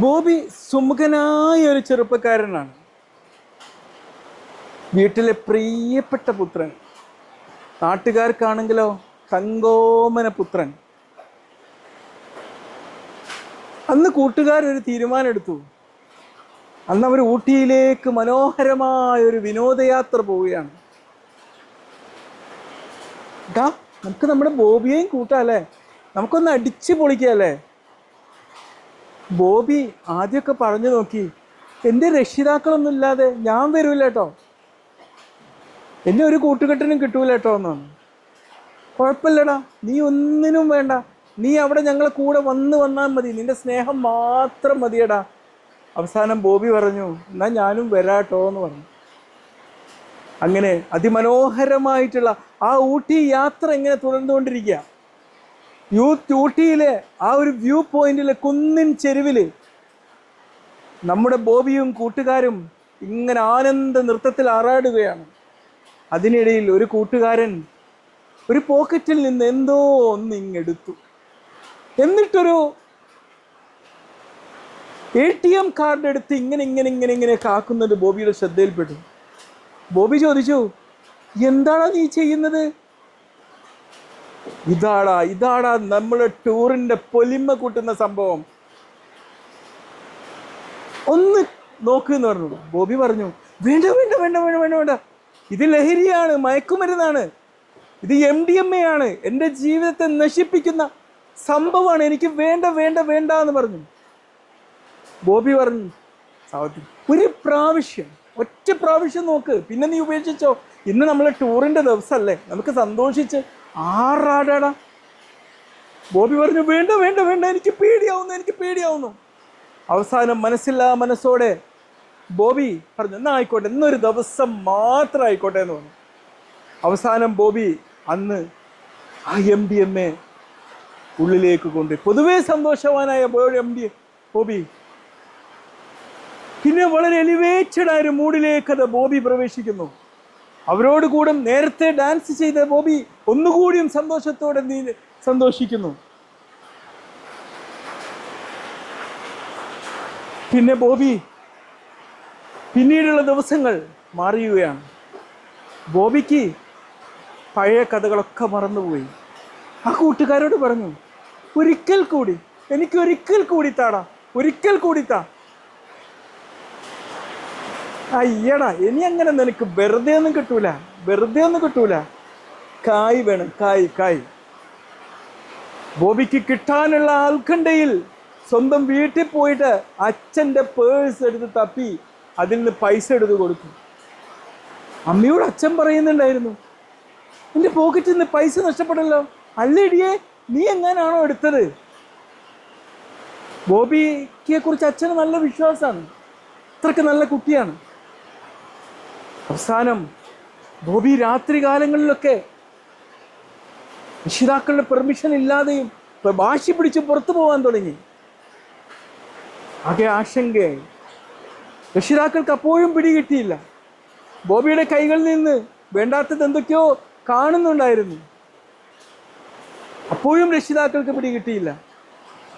ബോബി സുമുഖനായ ഒരു ചെറുപ്പക്കാരനാണ്. വീട്ടിലെ പ്രിയപ്പെട്ട പുത്രൻ. നാട്ടുകാർക്കാണെങ്കിലോ തങ്കോമന പുത്രൻ. അന്ന് കൂട്ടുകാരൊരു തീരുമാനമെടുത്തു. അന്ന് അവർ ഊട്ടിയിലേക്ക് മനോഹരമായ ഒരു വിനോദയാത്ര പോവുകയാണ്. നമുക്ക് നമ്മുടെ ബോബിയെയും കൂട്ടാല്ലേ നമുക്കൊന്ന് അടിച്ചു പൊളിക്കാല്ലേ ബോബി ആദ്യമൊക്കെ പറഞ്ഞു നോക്കി എന്റെ രക്ഷിതാക്കളൊന്നും ഇല്ലാതെ ഞാൻ വരൂല കേട്ടോ എന്നെ ഒരു കൂട്ടുകെട്ടിനും കിട്ടൂല കേട്ടോ എന്നാണ്. കുഴപ്പമില്ലടാ നീ ഒന്നിനും വേണ്ട. നീ അവിടെ ഞങ്ങളെ കൂടെ വന്ന് വന്നാൽ മതി. നിന്റെ സ്നേഹം മാത്രം മതിയടാ. അവസാനം ബോബി പറഞ്ഞു എന്നാ ഞാനും വരാട്ടോ എന്ന് പറഞ്ഞു. അങ്ങനെ അതിമനോഹരമായിട്ടുള്ള ആ ഊട്ടി യാത്ര ഇങ്ങനെ തുടർന്നുകൊണ്ടിരിക്കുക. യൂത്ത് ഊട്ടിയിലെ ആ ഒരു വ്യൂ പോയിന്റിലെ കുന്നിൻ ചെരുവിൽ നമ്മുടെ ബോബിയും കൂട്ടുകാരും ഇങ്ങനെ ആനന്ദ നൃത്തത്തിൽ ആറാടുകയാണ്. അതിനിടയിൽ ഒരു കൂട്ടുകാരൻ ഒരു പോക്കറ്റിൽ നിന്ന് എന്തോ ഒന്ന് ഇങ്ങെടുത്തു എന്നിട്ടൊരു എ ടി എം കാർഡ് എടുത്ത് ഇങ്ങനെ ഇങ്ങനെ ഇങ്ങനെ ഇങ്ങനെ കാക്കുന്നത് ബോബിയുടെ ശ്രദ്ധയിൽപ്പെട്ടു. ബോബി ചോദിച്ചു എന്താണ് നീ ചെയ്യുന്നത്? ഇതാടാ ഇതാടാ നമ്മളെ ടൂറിന്റെ പൊലിമ കൂട്ടുന്ന സംഭവം. ഒന്ന് നോക്ക് എന്ന് പറഞ്ഞു. ബോബി പറഞ്ഞു വേണ്ട വേണ്ട വേണ്ട വേണ്ട വേണ്ട വേണ്ട. ഇത് ലഹരിയാണ് മയക്കുമരുന്നാണ്. ഇത് എം ഡി എം എ ആണ്. എന്റെ ജീവിതത്തെ നശിപ്പിക്കുന്ന സംഭവമാണ്. എനിക്ക് വേണ്ട വേണ്ട വേണ്ട എന്ന് പറഞ്ഞു. ബോബി പറഞ്ഞു ഒരു പ്രാവശ്യം ഒറ്റ പ്രാവശ്യം നോക്ക്. പിന്നെ നീ ഉപേക്ഷിച്ചോ? ഇന്ന് നമ്മളെ ടൂറിന്റെ ദിവസമല്ലേ നമുക്ക് സന്തോഷിച്ച് ആറാടാടാ ബോബി പറഞ്ഞു വേണ്ട വേണ്ട വേണ്ട എനിക്ക് പേടിയാവുന്നു എനിക്ക് പേടിയാവുന്നു. അവസാനം മനസ്സില്ലാ മനസ്സോടെ ബോബി പറഞ്ഞു എന്നാ ആയിക്കോട്ടെ ഇന്നൊരു ദിവസം മാത്രം ആയിക്കോട്ടെ എന്ന് പറഞ്ഞു. അവസാനം ബോബി അന്ന് ആ എം ഡി എം എ ഉള്ളിലേക്ക് കൊണ്ട് പൊതുവേ സന്തോഷവാനായ ബോബി എം ഡി ബോബി. പിന്നെ വളരെ എലിവേറ്റഡ് ആയ ഒരു മൂഡിലേക്ക് അത് ബോബി പ്രവേശിക്കുന്നു. അവരോട് കൂടെ നേരത്തെ ഡാൻസ് ചെയ്ത ബോബി ഒന്നുകൂടിയും സന്തോഷത്തോടെ സന്തോഷിക്കുന്നു. പിന്നെ ബോബി പിന്നീടുള്ള ദിവസങ്ങൾ മാറിയുകയാണ്. ബോബിക്ക് പഴയ കഥകളൊക്കെ മറന്നുപോയി. ആ കൂട്ടുകാരോട് പറഞ്ഞു ഒരിക്കൽ കൂടി എനിക്ക് ഒരിക്കൽ കൂടി താടാ ഒരിക്കൽ കൂടി താ. അയ്യടാ ഇനി അങ്ങനെ നിനക്ക് വെറുതെ ഒന്നും കിട്ടൂല? വെറുതെ ഒന്നും കിട്ടൂല. കായ് വേണം കായ് കായ്. ബോബിക്ക് കിട്ടാനുള്ള ആൽക്കണ്ടയിൽ സ്വന്തം വീട്ടിൽ പോയിട്ട് അച്ഛന്റെ പേഴ്സ് എടുത്ത് തപ്പി അതിൽ നിന്ന് പൈസ എടുത്ത് കൊടുത്തു അമ്മയോട് അച്ഛൻ പറയുന്നുണ്ടായിരുന്നു എന്റെ പോക്കറ്റിൽ നിന്ന് പൈസ നഷ്ടപ്പെടല്ലോ അല്ലേടിയേ നീ എങ്ങനാണോ എടുത്തത്? ബോബിയെ കുറിച്ച് അച്ഛന് നല്ല വിശ്വാസമാണ്. അത്രയ്ക്ക് നല്ല കുട്ടിയാണ്. അവസാനം ബോബി രാത്രി കാലങ്ങളിലൊക്കെ രക്ഷിതാക്കളുടെ പെർമിഷൻ ഇല്ലാതെയും വാശി പിടിച്ച് പുറത്തു പോകാൻ തുടങ്ങി. ആകെ ആശങ്കയായി. രക്ഷിതാക്കൾക്ക് അപ്പോഴും പിടികിട്ടിയില്ല. ബോബിയുടെ കൈകളിൽ നിന്ന് വേണ്ടാത്തത് എന്തൊക്കെയോ കാണുന്നുണ്ടായിരുന്നു. അപ്പോഴും രക്ഷിതാക്കൾക്ക് പിടികിട്ടിയില്ല.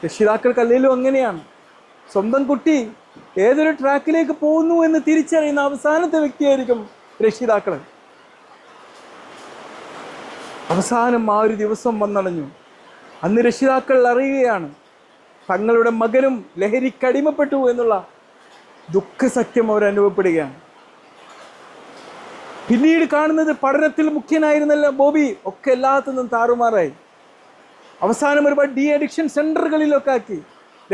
രക്ഷിതാക്കൾക്ക് അല്ലെങ്കിലും അങ്ങനെയാണ്. സ്വന്തം കുട്ടി ഏതൊരു ട്രാക്കിലേക്ക് പോകുന്നു എന്ന് തിരിച്ചറിയുന്ന അവസാനത്തെ വ്യക്തിയായിരിക്കും രക്ഷിതാക്കൾ. അവസാനം ആ ഒരു ദിവസം വന്നണഞ്ഞു. അന്ന് രക്ഷിതാക്കൾ അറിയുകയാണ് തങ്ങളുടെ മകനും ലഹരിക്കടിമപ്പെട്ടു എന്നുള്ള ദുഃഖസത്യം അവർ അനുഭവപ്പെടുകയാണ്. പിന്നീട് കാണുന്നത് പഠനത്തിൽ മുഖ്യനായിരുന്നല്ല ബോബി ഒക്കെ എല്ലാത്തിനും താറുമാറായി. അവസാനം ഒരുപാട് ഡി അഡിക്ഷൻ സെന്ററുകളിലൊക്കെ ആക്കി.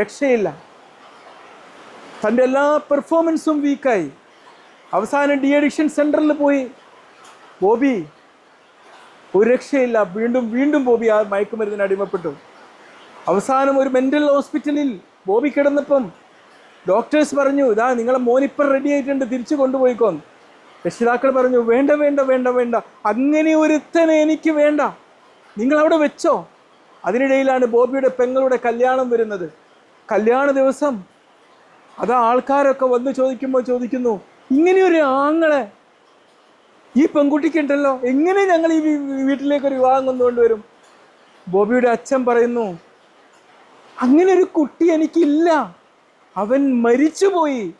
രക്ഷയില്ല. തന്റെ എല്ലാ പെർഫോമൻസും വീക്കായി അവസാനം ഡി അഡിക്ഷൻ സെന്ററിൽ പോയി. ബോബി ഒരു രക്ഷയില്ല. വീണ്ടും വീണ്ടും ബോബി ആ മയക്കുമരുന്നിന് അടിമപ്പെട്ടു. അവസാനം ഒരു മെന്റൽ ഹോസ്പിറ്റലിൽ ബോബി കിടന്നപ്പം ഡോക്ടേഴ്സ് പറഞ്ഞു ഇതാ നിങ്ങളെ മോനിപ്പം റെഡി ആയിട്ടുണ്ട് തിരിച്ചു കൊണ്ടുപോയിക്കോന്ന്. രക്ഷിതാക്കൾ പറഞ്ഞു വേണ്ട വേണ്ട വേണ്ട വേണ്ട. അങ്ങനെ ഒരുത്തനെ എനിക്ക് വേണ്ട. നിങ്ങൾ അവിടെ വെച്ചോ. അതിനിടയിലാണ് ബോബിയുടെ പെങ്ങളുടെ കല്യാണം വരുന്നത്. കല്യാണ ദിവസം അതാ ആൾക്കാരൊക്കെ വന്ന് ചോദിക്കുമ്പോൾ ചോദിക്കുന്നു ഇങ്ങനെയൊരു ആങ്ങളെ ഈ പെൺകുട്ടിക്കുണ്ടല്ലോ എങ്ങനെ ഞങ്ങൾ ഈ വീട്ടിലേക്ക് ഒരു വിവാഹം കൊണ്ടുകൊണ്ടുവരും ബോബിയുടെ അച്ഛൻ പറയുന്നു അങ്ങനെ ഒരു കുട്ടി എനിക്കില്ല. അവൻ മരിച്ചുപോയി.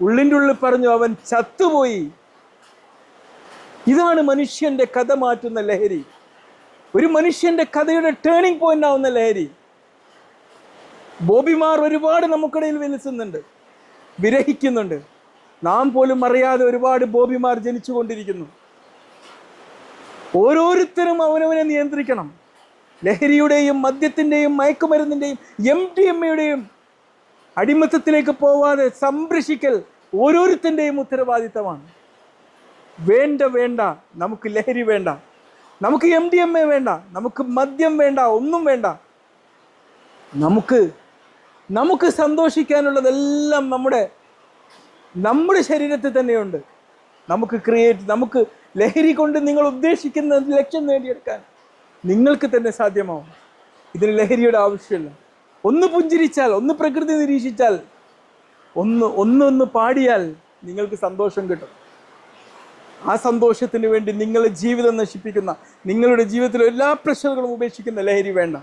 ഉള്ളിന്റെ ഉള്ളിൽ പറഞ്ഞു അവൻ ചത്തുപോയി. ഇതാണ് മനുഷ്യന്റെ കഥ മാറ്റുന്ന ലഹരി. ഒരു മനുഷ്യന്റെ കഥയുടെ ടേണിംഗ് പോയിന്റ് ആവുന്ന ലഹരി. ബോബിമാർ ഒരുപാട് നമുക്കിടയിൽ വിലസുന്നുണ്ട് വിരഹിക്കുന്നുണ്ട്. നാം പോലും അറിയാതെ ഒരുപാട് ബോബിമാർ ജനിച്ചുകൊണ്ടിരിക്കുന്നു. ഓരോരുത്തരും അവനവനെ നിയന്ത്രിക്കണം. ലഹരിയുടെയും മദ്യത്തിന്റെയും മയക്കുമരുന്നിന്റെയും എം ടി എം എയുടെയും അടിമത്തത്തിലേക്ക് പോവാതെ സംരക്ഷിക്കൽ ഓരോരുത്തന്റെയും ഉത്തരവാദിത്തമാണ്. വേണ്ട വേണ്ട. നമുക്ക് ലഹരി വേണ്ട. നമുക്ക് എം ഡി എം എ വേണ്ട. നമുക്ക് മദ്യം വേണ്ട. ഒന്നും വേണ്ട. നമുക്ക് നമുക്ക് സന്തോഷിക്കാനുള്ളതെല്ലാം നമ്മുടെ നമ്മുടെ ശരീരത്തിൽ തന്നെയുണ്ട്. നമുക്ക് ക്രിയേറ്റ് നമുക്ക് ലഹരി കൊണ്ട് നിങ്ങൾ ഉദ്ദേശിക്കുന്ന ലക്ഷ്യം നേടിയെടുക്കാൻ നിങ്ങൾക്ക് തന്നെ സാധ്യമാവും. ഇതിന് ലഹരിയുടെ ആവശ്യമില്ല. ഒന്ന് പുഞ്ചിരിച്ചാൽ ഒന്ന് പ്രകൃതി നിരീക്ഷിച്ചാൽ ഒന്ന് ഒന്നൊന്ന് പാടിയാൽ നിങ്ങൾക്ക് സന്തോഷം കിട്ടും. ആ സന്തോഷത്തിന് വേണ്ടി നിങ്ങളുടെ ജീവിതം നശിപ്പിക്കുന്ന നിങ്ങളുടെ ജീവിതത്തിലെ എല്ലാ പ്രഷറുകളും ഉപേക്ഷിക്കുന്ന ലഹരി വേണ്ട.